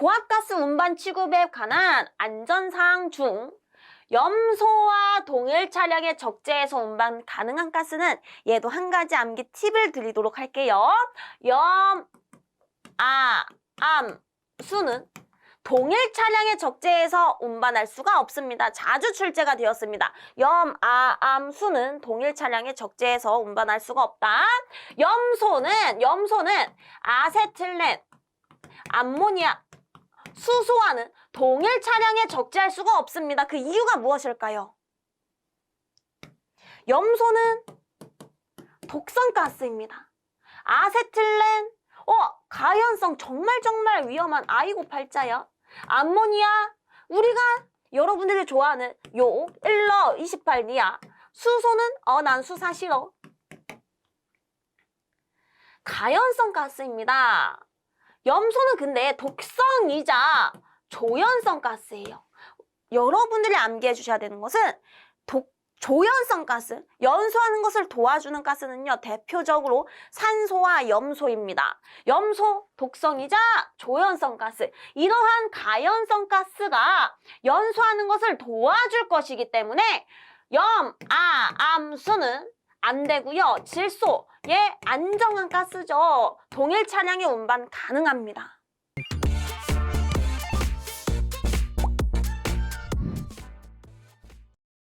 고압가스 운반 취급에 관한 안전사항 중 염소와 동일 차량의 적재에서 운반 가능한 가스는 얘도 한 가지 암기 팁을 드리도록 할게요. 염, 아, 암, 수는 동일 차량의 적재에서 운반할 수가 없습니다. 자주 출제가 되었습니다. 염, 아, 암, 수는 동일 차량의 적재에서 운반할 수가 없다. 염소는 염소는 아세틸렌, 암모니아, 수소와는 동일 차량에 적재할 수가 없습니다. 그 이유가 무엇일까요? 염소는 독성가스입니다. 아세틸렌, 어, 가연성 정말 정말 위험한 아이고 팔자야. 암모니아, 우리가 여러분들이 좋아하는 요 일러 28니아. 수소는 어, 난 수사 싫어. 가연성 가스입니다. 염소는 근데 독성이자 조연성 가스예요. 여러분들이 암기해 주셔야 되는 것은 독, 조연성 가스, 연소하는 것을 도와주는 가스는요, 대표적으로 산소와 염소입니다. 염소, 독성이자 조연성 가스. 이러한 가연성 가스가 연소하는 것을 도와줄 것이기 때문에 염, 아, 암수는 안 되고요. 질소, 예, 안정한 가스죠. 동일 차량의 운반 가능합니다.